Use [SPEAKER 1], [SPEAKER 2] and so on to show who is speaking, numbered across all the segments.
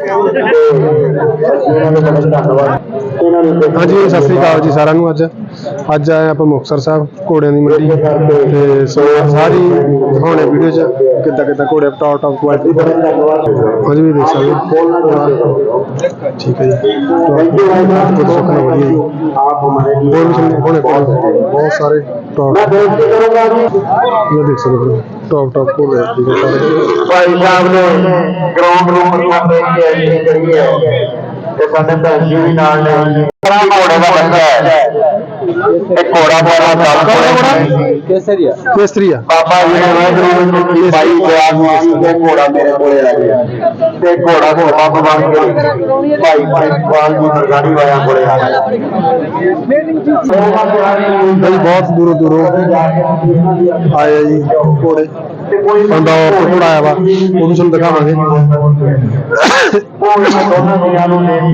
[SPEAKER 1] ਇਹਨਾਂ ਦਾ ਬੜਾ ਧੰਨਵਾਦ
[SPEAKER 2] ਹਾਂਜੀ ਸਤਿ ਸ੍ਰੀ ਅਕਾਲ ਜੀ ਸਾਰਿਆਂ ਨੂੰ ਅੱਜ। ਅੱਜ ਆਏ ਆਪਾਂ ਮੁਕਤਸਰ ਸਾਹਿਬ, ਘੋੜਿਆਂ ਦੀ ਮੰਡੀ। ਤੇ ਸੋ ਸਾਰੀ ਦਿਖਾਉਣੇ ਵੀਡੀਓ 'ਚ ਕਿੱਦਾਂ ਕਿੱਦਾਂ ਘੋੜੇ ਟੌਪ ਟੌਪ ਕੁਆਲਿਟੀ
[SPEAKER 1] ਦੇ।
[SPEAKER 2] ਅੱਜ ਵੀ ਦੇਖ ਸਕਦੇ ਠੀਕ ਹੈ ਜੀ। ਬਹੁਤ ਸੁਖਣਾ ਵਧੀਆ ਜੀ।
[SPEAKER 1] ਆਪ ਹਮਾਰੇ
[SPEAKER 2] ਲਈ ਹੋਣੇ ਬਹੁਤ ਸਾਰੇ ਟੌਪ
[SPEAKER 1] ਮੈਂ ਬੇਨਤੀ ਕਰੂੰਗਾ ਜੀ
[SPEAKER 2] ਇਹ ਦੇਖ ਸਕਦੇ ਹੋ। ਟੌਪ ਟੌਪ ਘੋੜੇ ਠੀਕ ਹੈ ਸਾਰੇ।
[SPEAKER 1] ਭਾਈ ਸਾਹਿਬ ਨੇ ਗਰਾਊਂਡ ਨੂੰ ਮੱਥਾ ਟੇਕ ਕੇ ਐਂਟਰੀ ਕਰੀ ਹੈ ਤੇ ਸਾਡੇ ਭੈਣ ਜੀ ਵੀ ਨਾਲ ਨੇ। ਘੋੜੇ ਦਾ ਬੱਚਾ ਹੈ। ਇਹ ਘੋੜਾ ਬੜਾ? ਚੱਲ
[SPEAKER 2] ਕੇਸਰੀਆ
[SPEAKER 1] ਬਾਬਾ ਜੀ ਨੇ ਵਾਹਿਗੁਰੂ ਨੂੰ ਦਿੱਤੀ ਬਾਈ ਗਿਆ ਸੀ ਤੇ ਘੋੜਾ ਮੇਰੇ ਕੋਲੇ ਆ ਗਿਆ। ਤੇ ਘੋੜਾ ਘੋੜਾ ਬਣ ਕੇ ਭਾਈ ਪ੍ਰਿੰਸਪਾਲ ਜੀ ਸਰਕਾਰੀ ਵਾਲਿਆਂ ਕੋਲੇ ਆ ਗਿਆ।
[SPEAKER 2] ਬਈ ਬਹੁਤ ਦੂਰੋਂ ਦੂਰੋਂ ਆਏ ਆ ਜੀ ਘੋੜੇ। ਬੰਦਾ ਉਹ ਘੋੜਾ ਆਇਆ ਵਾ ਉਹ ਵੀ ਤੁਹਾਨੂੰ ਦਿਖਾਵਾਂਗੇ।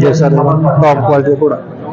[SPEAKER 2] ਦੇਖ ਸਕਦੇ ਹੋ ਟੌਪ ਕੁਆਲਿਟੀ ਦਾ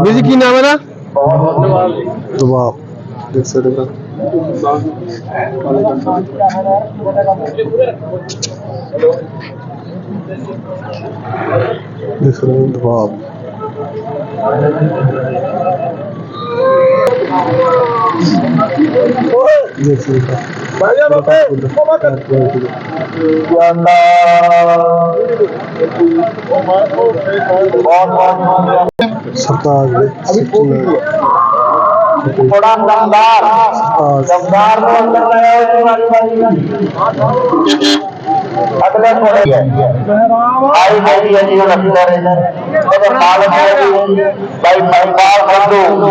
[SPEAKER 3] میری کی نام ہے نا
[SPEAKER 2] دیکھ سکتے ਕੀ ਨਾਮ ਹੈ ਨਾ ਦਬਾਬ ਦੇਖ ਸਕਦੇ ਹੋ ਦੇਖ ਸਕਦੇ ਹੋ ਦਬਾਬ ਦੇਖ ਸਕਦੇ ਹੋ ਭਾਈ ਜਾ ਸਰਤਾਜ ਦੇ ਸਿੱਖੀ
[SPEAKER 1] تھوڑا
[SPEAKER 2] دمدار۔
[SPEAKER 1] دمدار کو اندر اگلے تھوڑے آئی میری ہے۔ جی رکھتے رہے معلوم ہے جی۔ بھائی پریوار بندو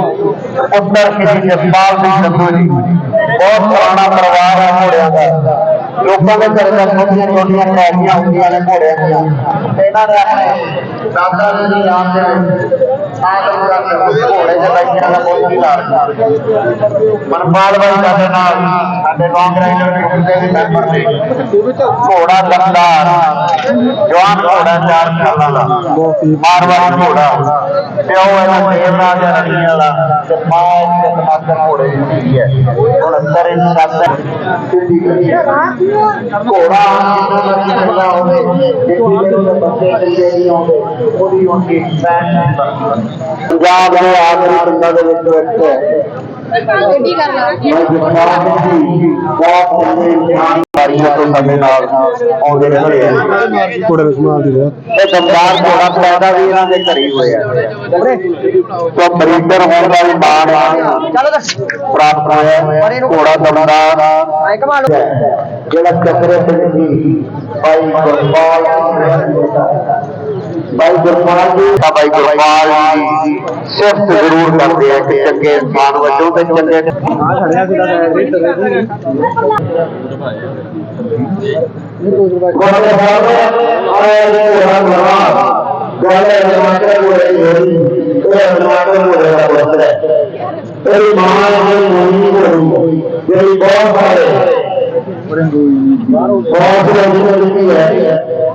[SPEAKER 1] ادھر کسی جسپال سنگھ سندھو جی۔ بہت پرانا پروار ہے گھوڑے کا۔ لوگوں کے گھر میں چھوٹیاں چھوٹیاں ٹہلیاں ہوتی ہیں گھوڑے دیا یہاں نے دادا جی آپ ਦੀਆਂ ਤੇ ਇਹਨਾਂ ਨੇ ਆਪਣੇ ਦਾਦਾ ਜੀ ਦੀ ਯਾਦ ਦੇ ਵਿੱਚ ਆਦਮ ਕਰਕੇ ਘੋੜੇ ਦੇ ਬੈਠਿਆਂ ਦਾ ਬਹੁਤ ਹੀ ਲਾੜ ਮਨਪਾਲ ਬਾਈ ਸਾਡੇ ਨਾਲ ਸਾਡੇ ਕਾਂਗਰਸ ਕਮੇਟੀ ਦੇ ਵੀ ਮੈਂਬਰ ਨੇ ਘੋੜਾ ਦਮਦਾਰ ਜਵਾਨ ਘੋੜਾ ਚਾਰ ਸਾਲਾਂ ਦਾ।
[SPEAKER 2] ਬਹੁਤ ਹੀ
[SPEAKER 1] ਮਾਰਵਾੜੀ ਘੋੜਾ। ਪਿਓ ਇਹਦਾ ਦੇਵਰਾਜ ਰਣੀ ਵਾਲਾ ਤੇ ਮਾਂ ਇਹਦੀ ਮਾਤਰ ਘੋੜੇ ਦੀ ਹੁੰਦੀ ਹੈ। ਹੁਣ ਅੰਦਰ ਇਹਨੂੰ ਰੱਖਦਾ ਸਿੱਧੀ ਕਰੀ ਘੋੜਾ ਜਿੰਨਾ ਮਰਜ਼ੀ ਚੰਗਾ ਹੋਵੇ ਜੇ ਜਿਹੜੇ ਬੰਦੇ ਚੰਗੇ ਨਹੀਂ ਆਉਂਦੇ, ਉਹਦੀ ਉਨਕੀ ਫੈਨ ਪੰਜਾਬ ਦੇ ਆਖਰੀ ਪਿੰਡਾਂ ਦੇ ਵਿੱਚ ਇੱਕ ਮੈਂ ਜਸਪਾਲ ਸਿੰਘ ਬਹੁਤ ਚੰਗੇ ਇਮਤਿਹਾਨ ਕਾਰੀਆਂ ਤੋਂ ਸਾਡੇ ਨਾਲ ਆਉਂਦੇ ਰਹੇ ਆ
[SPEAKER 2] ਘੋੜੇ ਦੇ ਦੀ ਬਹੁਤ
[SPEAKER 1] ਇਹ ਦਮਦਾਰ ਘੋੜਾ ਪੈਦਾ ਵੀ ਇਹਨਾਂ ਦੇ ਘਰੇ ਹੀ ਹੋਇਆ ਸੋ ਬਰੀਡਰ ਹੋਣ ਦਾ ਵੀ ਮਾਣ ਆ। ਪ੍ਰਾਪਤ ਹੋਇਆ। ਹੈ। ਘੋੜਾ ਦਮਦਾਰ ਜਿਹੜਾ ਚੱਕਰੇ ਸਿੰਘ ਜੀ ਭਾਈ ਗੁਰਪਾਲ ਭਾਈ ਜੀ ਦਾ بھائی گرفال جی ہاں بھائی گرفال جی صرف ضرور کرتے ہیں کہ چنگے انسان وجوں تے چنگے گوڑے بھائی اور یہ نماز۔ گوڑے نماز کو رہی ہوئی تو نماز کو رہا ہوتا ہے تیری ماں نے مومن کو تیری بہت سارے بہت سارے ہے۔